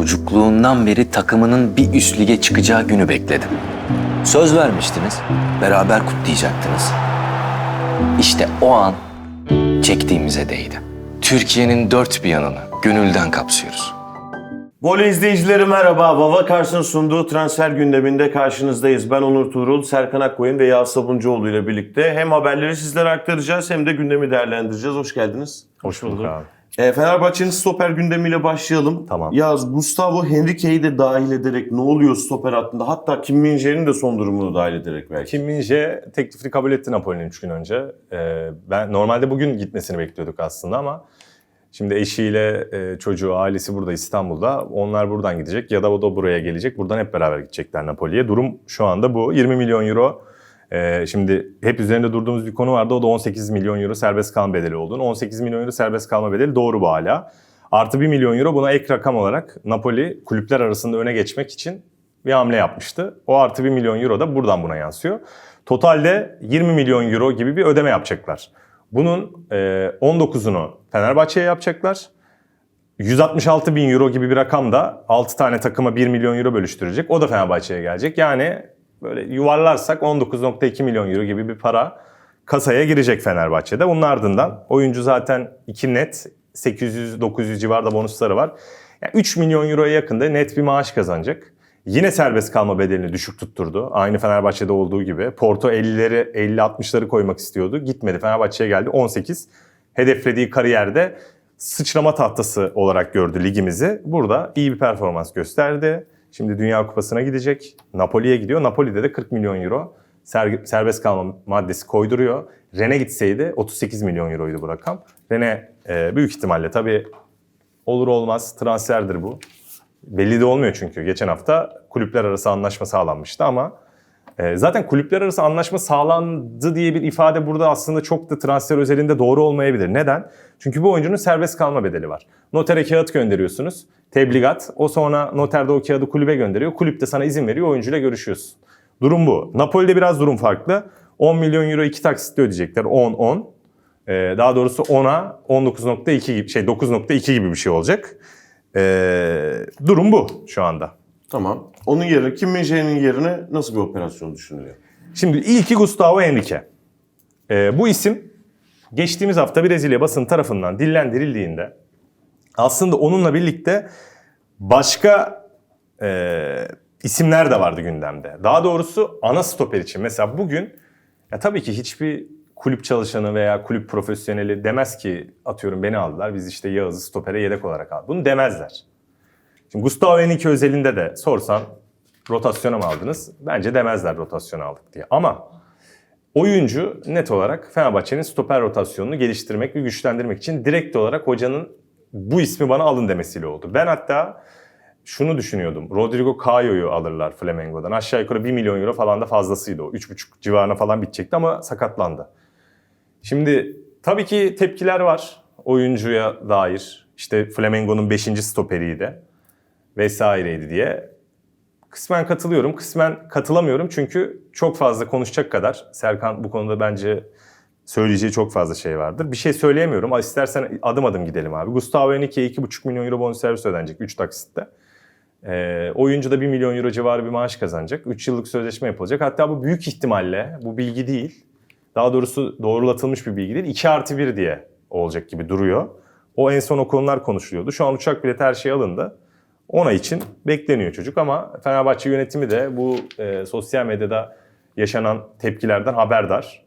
Çocukluğundan beri takımının bir üst lige çıkacağı günü bekledim. Söz vermiştiniz, beraber kutlayacaktınız. İşte o an çektiğimize değdi. Türkiye'nin dört bir yanını gönülden kapsıyoruz. Voley izleyicileri merhaba. Vava Kars'ın sunduğu transfer gündeminde karşınızdayız. Ben Onur Tuğrul, Serkan Akkoyun ve Yağız Sabuncuoğlu ile birlikte hem haberleri sizlere aktaracağız hem de gündemi değerlendireceğiz. Hoş geldiniz. Hoş bulduk abi. E, Fenerbahçe'nin stoper gündemiyle başlayalım. Tamam. Yağız, Gustavo Henrique'yi de dahil ederek ne oluyor stoper hattında? Hatta Kim Min-jae'nin de son durumunu dahil ederek belki. Kim Min-jae teklifini kabul etti Napoli'nin 3 gün önce. Ee, ben normalde bugün gitmesini bekliyorduk aslında ama şimdi eşiyle e, çocuğu, ailesi burada İstanbul'da. Onlar buradan gidecek ya da o da buraya gelecek. Buradan hep beraber gidecekler Napoli'ye. Durum şu anda bu. 20 milyon euro. Ee, şimdi hep üzerinde durduğumuz bir konu vardı. O da 18 milyon euro serbest kalma bedeli olduğunu. 18 milyon euro serbest kalma bedeli doğru bu hala. Artı 1 milyon euro buna ek rakam olarak Napoli kulüpler arasında öne geçmek için bir hamle yapmıştı. O artı 1 milyon euro da buradan buna yansıyor. Totalde 20 milyon euro gibi bir ödeme yapacaklar. Bunun e, 19'unu Fenerbahçe'ye yapacaklar. 166 bin euro gibi bir rakam da 6 tane takıma 1 milyon euro bölüştürecek. O da Fenerbahçe'ye gelecek. Yani böyle yuvarlarsak 19.2 milyon euro gibi bir para kasaya girecek Fenerbahçe'de. Bunun ardından oyuncu zaten 2 net 800-900 civarında bonusları var. Yani 3 milyon euroya yakında net bir maaş kazanacak. Yine serbest kalma bedelini düşük tutturdu. Aynı Fenerbahçe'de olduğu gibi. Porto 50'leri 50-60'ları koymak istiyordu. Gitmedi. Fenerbahçe'ye geldi 18. Hedeflediği kariyerde sıçrama tahtası olarak gördü ligimizi. Burada iyi bir performans gösterdi. Şimdi Dünya Kupası'na gidecek. Napoli'ye gidiyor. Napoli'de de 40 milyon euro ser- serbest kalma maddesi koyduruyor. Ren'e gitseydi 38 milyon euroydu bu rakam. Ren'e e, büyük ihtimalle tabii olur olmaz transferdir bu. Belli de olmuyor çünkü. Geçen hafta kulüpler arası anlaşma sağlanmıştı ama e, zaten kulüpler arası anlaşma sağlandı diye bir ifade burada aslında çok da transfer özelinde doğru olmayabilir. Neden? Çünkü bu oyuncunun serbest kalma bedeli var. Notere kağıt gönderiyorsunuz. Tebligat. O sonra noterde o kağıdı kulübe gönderiyor. Kulüp de sana izin veriyor. Oyuncuyla görüşüyorsun. Durum bu. Napoli'de biraz durum farklı. 10 milyon euro iki taksitle ödeyecekler. 10-10. Ee, daha doğrusu 10'a 19.2 gibi şey 9.2 gibi bir şey olacak. Ee, durum bu şu anda. Tamam. Onun yerine Kim Min-jae'nin yerine nasıl bir operasyon düşünülüyor? Şimdi ilki Gustavo Henrique. Ee, bu isim geçtiğimiz hafta Brezilya basın tarafından dillendirildiğinde aslında onunla birlikte başka e, isimler de vardı gündemde. Daha doğrusu ana stoper için. Mesela bugün ya tabii ki hiçbir kulüp çalışanı veya kulüp profesyoneli demez ki atıyorum beni aldılar biz işte Yağız'ı stopere yedek olarak aldık. Bunu demezler. Şimdi Gustavo Henrique özelinde de sorsan rotasyona mı aldınız? Bence demezler rotasyona aldık diye. Ama oyuncu net olarak Fenerbahçe'nin stoper rotasyonunu geliştirmek ve güçlendirmek için direkt olarak hocanın bu ismi bana alın demesiyle oldu. Ben hatta şunu düşünüyordum. Rodrigo Cayo'yu alırlar Flamengo'dan. Aşağı yukarı 1 milyon euro falan da fazlasıydı o. 3,5 civarına falan bitecekti ama sakatlandı. Şimdi tabii ki tepkiler var oyuncuya dair. İşte Flamengo'nun 5. stoperiydi vesaireydi diye. Kısmen katılıyorum, kısmen katılamıyorum çünkü çok fazla konuşacak kadar Serkan bu konuda bence söyleyeceği çok fazla şey vardır. Bir şey söyleyemiyorum. İstersen adım adım gidelim abi. Gustavo Henrique'ye 2,5 milyon euro bonservis ödenecek 3 taksitte. Ee, oyuncu da 1 milyon euro civarı bir maaş kazanacak. 3 yıllık sözleşme yapılacak. Hatta bu büyük ihtimalle, bu bilgi değil, daha doğrusu doğrulatılmış bir bilgi değil, 2 artı 1 diye olacak gibi duruyor. O en son o konular konuşuluyordu. Şu an uçak bileti her şey alındı. Ona için bekleniyor çocuk ama Fenerbahçe yönetimi de bu e, sosyal medyada yaşanan tepkilerden haberdar.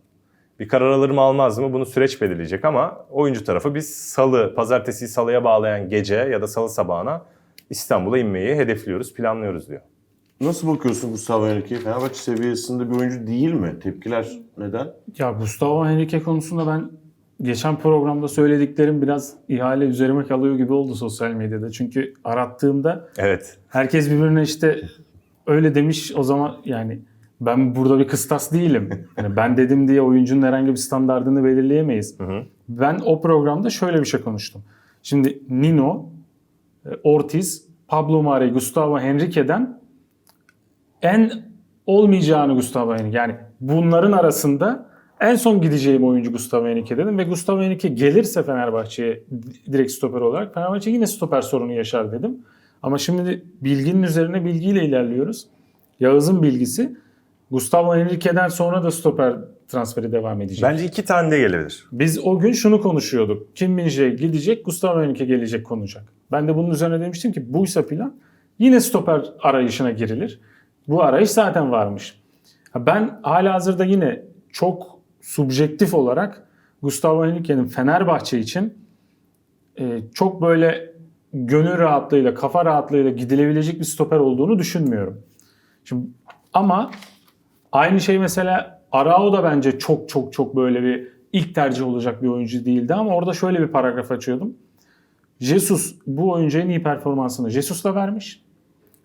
Bir karar alır mı almaz mı bunu süreç belirleyecek ama oyuncu tarafı biz salı, pazartesiyi salıya bağlayan gece ya da salı sabahına İstanbul'a inmeyi hedefliyoruz, planlıyoruz diyor. Nasıl bakıyorsun Gustavo Henrique'ye? Fenerbahçe seviyesinde bir oyuncu değil mi? Tepkiler neden? Ya Gustavo Henrique konusunda ben geçen programda söylediklerim biraz ihale üzerime kalıyor gibi oldu sosyal medyada. Çünkü arattığımda Evet. herkes birbirine işte öyle demiş o zaman yani ben burada bir kıstas değilim. Yani ben dedim diye oyuncunun herhangi bir standartını belirleyemeyiz. Ben o programda şöyle bir şey konuştum. Şimdi Nino, e, Ortiz, Pablo Mari, Gustavo Henrique'den en olmayacağını Gustavo Henrique. Yani bunların arasında en son gideceğim oyuncu Gustavo Henrique dedim ve Gustavo Henrique gelirse Fenerbahçe'ye direkt stoper olarak Fenerbahçe yine stoper sorunu yaşar dedim. Ama şimdi bilginin üzerine bilgiyle ilerliyoruz. Yağız'ın bilgisi Gustavo Henrique'den sonra da stoper transferi devam edecek. Bence iki tane de gelebilir. Biz o gün şunu konuşuyorduk. Kim min gidecek, Gustavo Henrique gelecek konacak. Ben de bunun üzerine demiştim ki buysa plan yine stoper arayışına girilir. Bu arayış zaten varmış. Ben hala hazırda yine çok subjektif olarak Gustavo Henrique'nin Fenerbahçe için e, çok böyle gönül rahatlığıyla, kafa rahatlığıyla gidilebilecek bir stoper olduğunu düşünmüyorum. Şimdi ama aynı şey mesela Arao da bence çok çok çok böyle bir ilk tercih olacak bir oyuncu değildi ama orada şöyle bir paragraf açıyordum. Jesus bu oyuncuya iyi performansını Jesus'la vermiş.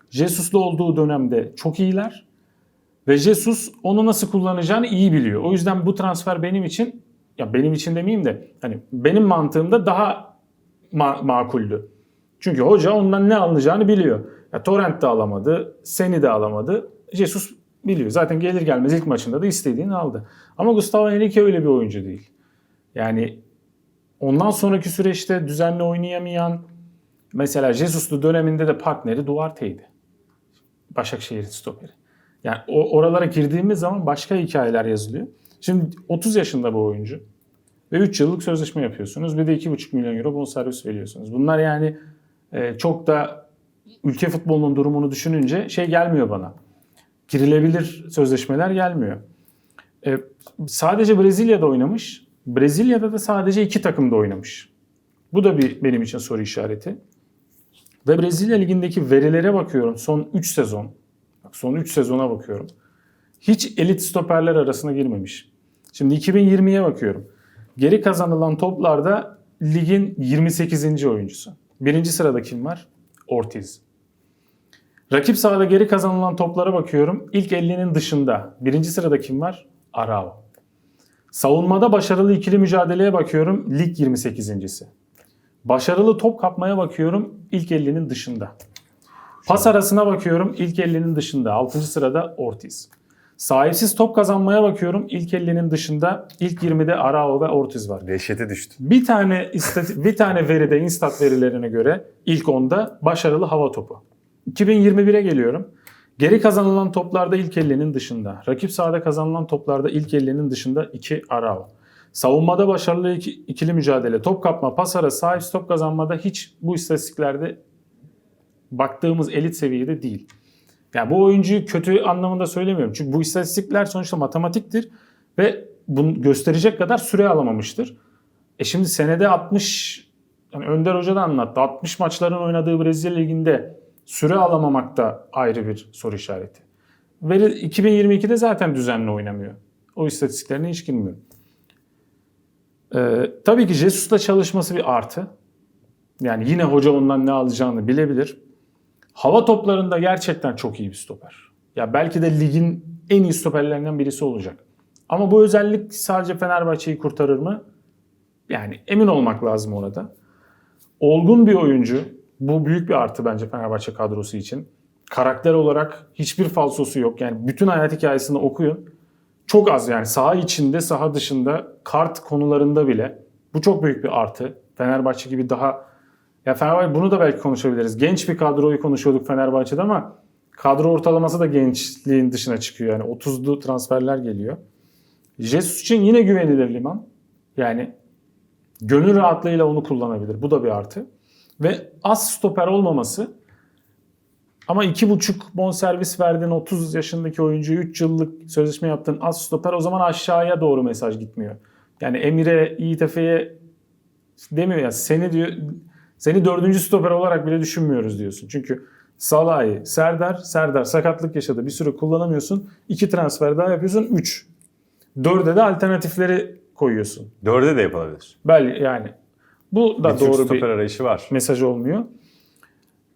Jesus'la olduğu dönemde çok iyiler. Ve Jesus onu nasıl kullanacağını iyi biliyor. O yüzden bu transfer benim için ya benim için demeyeyim de hani benim mantığımda daha ma- makuldü. Çünkü hoca ondan ne alınacağını biliyor. Ya Torrent de alamadı, Seni de alamadı. Jesus biliyor. Zaten gelir gelmez ilk maçında da istediğini aldı. Ama Gustavo Henrique öyle bir oyuncu değil. Yani ondan sonraki süreçte düzenli oynayamayan mesela Jesus'lu döneminde de partneri Duarte'ydi. Başakşehir'in stoperi. Yani oralara girdiğimiz zaman başka hikayeler yazılıyor. Şimdi 30 yaşında bu oyuncu. Ve 3 yıllık sözleşme yapıyorsunuz. Bir de 2,5 milyon euro bonservis veriyorsunuz. Bunlar yani e, çok da ülke futbolunun durumunu düşününce şey gelmiyor bana. Girilebilir sözleşmeler gelmiyor. E, sadece Brezilya'da oynamış. Brezilya'da da sadece iki takımda oynamış. Bu da bir benim için soru işareti. Ve Brezilya Ligi'ndeki verilere bakıyorum. Son 3 sezon. Bak son 3 sezona bakıyorum. Hiç elit stoperler arasına girmemiş. Şimdi 2020'ye bakıyorum. Geri kazanılan toplarda ligin 28. oyuncusu. Birinci sırada kim var? Ortiz. Rakip sahada geri kazanılan toplara bakıyorum. İlk 50'nin dışında. Birinci sırada kim var? Arao. Savunmada başarılı ikili mücadeleye bakıyorum. Lig 28.si. Başarılı top kapmaya bakıyorum. İlk 50'nin dışında. Pas arasına bakıyorum. İlk 50'nin dışında. 6. sırada Ortiz. Sahipsiz top kazanmaya bakıyorum. İlk 50'nin dışında. ilk 20'de Arao ve Ortiz var. Dehşete düştü. Bir tane bir tane veride instat verilerine göre ilk 10'da başarılı hava topu. 2021'e geliyorum. Geri kazanılan toplarda ilk 50'nin dışında. Rakip sahada kazanılan toplarda ilk 50'nin dışında 2 Arao. Savunmada başarılı iki- ikili mücadele, top kapma, pas arası, sahip top kazanmada hiç bu istatistiklerde baktığımız elit seviyede değil. Yani bu oyuncuyu kötü anlamında söylemiyorum. Çünkü bu istatistikler sonuçta matematiktir ve bunu gösterecek kadar süre alamamıştır. E şimdi senede 60 yani Önder Hoca da anlattı. 60 maçların oynadığı Brezilya Ligi'nde süre alamamak da ayrı bir soru işareti. Ve 2022'de zaten düzenli oynamıyor. O istatistiklerine hiç girmiyorum. Ee, tabii ki Jesus'la çalışması bir artı. Yani yine hoca ondan ne alacağını bilebilir. Hava toplarında gerçekten çok iyi bir stoper. Ya belki de ligin en iyi stoperlerinden birisi olacak. Ama bu özellik sadece Fenerbahçe'yi kurtarır mı? Yani emin olmak lazım orada. Olgun bir oyuncu. Bu büyük bir artı bence Fenerbahçe kadrosu için. Karakter olarak hiçbir falsosu yok. Yani bütün hayat hikayesini okuyun. Çok az yani saha içinde, saha dışında, kart konularında bile. Bu çok büyük bir artı. Fenerbahçe gibi daha ya Fenerbahçe bunu da belki konuşabiliriz. Genç bir kadroyu konuşuyorduk Fenerbahçe'de ama kadro ortalaması da gençliğin dışına çıkıyor. Yani 30'lu transferler geliyor. Jesus için yine güvenilir liman. Yani gönül rahatlığıyla onu kullanabilir. Bu da bir artı. Ve az stoper olmaması ama 2,5 bonservis verdiğin 30 yaşındaki oyuncuyu 3 yıllık sözleşme yaptığın az stoper o zaman aşağıya doğru mesaj gitmiyor. Yani Emire, İTF'ye demiyor ya seni diyor seni dördüncü stoper olarak bile düşünmüyoruz diyorsun. Çünkü Salah'ı, Serdar, Serdar sakatlık yaşadı. Bir süre kullanamıyorsun. İki transfer daha yapıyorsun. Üç. Dörde de alternatifleri koyuyorsun. Dörde de yapılabilir. Belki yani bu da bir doğru bir arayışı var. mesaj olmuyor.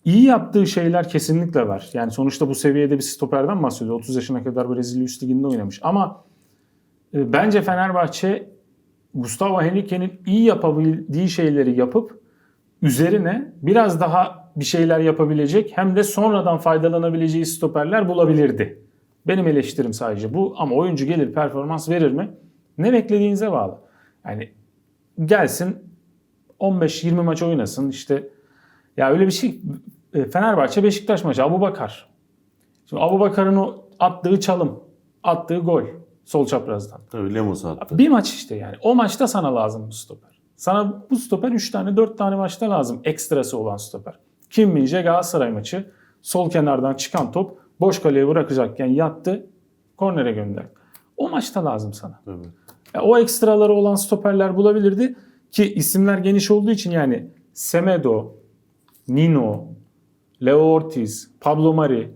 İyi yaptığı şeyler kesinlikle var. Yani sonuçta bu seviyede bir stoperden bahsediyor. 30 yaşına kadar Brezilya Üst Ligi'nde oynamış. Ama e, bence Fenerbahçe Gustavo Henrique'nin iyi yapabildiği şeyleri yapıp üzerine biraz daha bir şeyler yapabilecek hem de sonradan faydalanabileceği stoperler bulabilirdi. Benim eleştirim sadece bu ama oyuncu gelir performans verir mi? Ne beklediğinize bağlı. Yani gelsin 15-20 maç oynasın işte ya öyle bir şey e, Fenerbahçe Beşiktaş maçı Abu Bakar. Şimdi Abu Bakar'ın o attığı çalım, attığı gol sol çaprazdan. Tabii Lemos attı. Bir maç işte yani. O maçta sana lazım bu stoper. Sana bu stoper 3 tane 4 tane maçta lazım. Ekstrası olan stoper. Kim Minje Galatasaray maçı. Sol kenardan çıkan top boş kaleye bırakacakken yattı. Kornere gönderdi. O maçta lazım sana. Tabii. Ya o ekstraları olan stoperler bulabilirdi ki isimler geniş olduğu için yani Semedo, Nino, Leo Ortiz, Pablo Mari,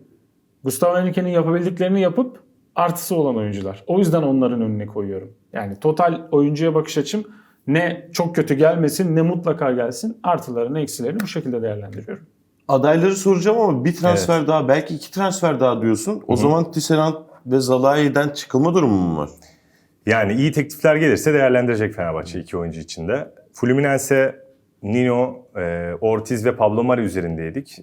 Gustavo Henrique'nin yapabildiklerini yapıp artısı olan oyuncular. O yüzden onların önüne koyuyorum. Yani total oyuncuya bakış açım ne çok kötü gelmesin ne mutlaka gelsin. Artılarını eksilerini bu şekilde değerlendiriyorum. Adayları soracağım ama bir transfer daha belki iki transfer daha diyorsun. O zaman Tisserand ve Zalai'den çıkılma durumu mu var? Yani iyi teklifler gelirse değerlendirecek Fenerbahçe iki oyuncu içinde. Fluminense, Nino, e, Ortiz ve Pablo Mari üzerindeydik.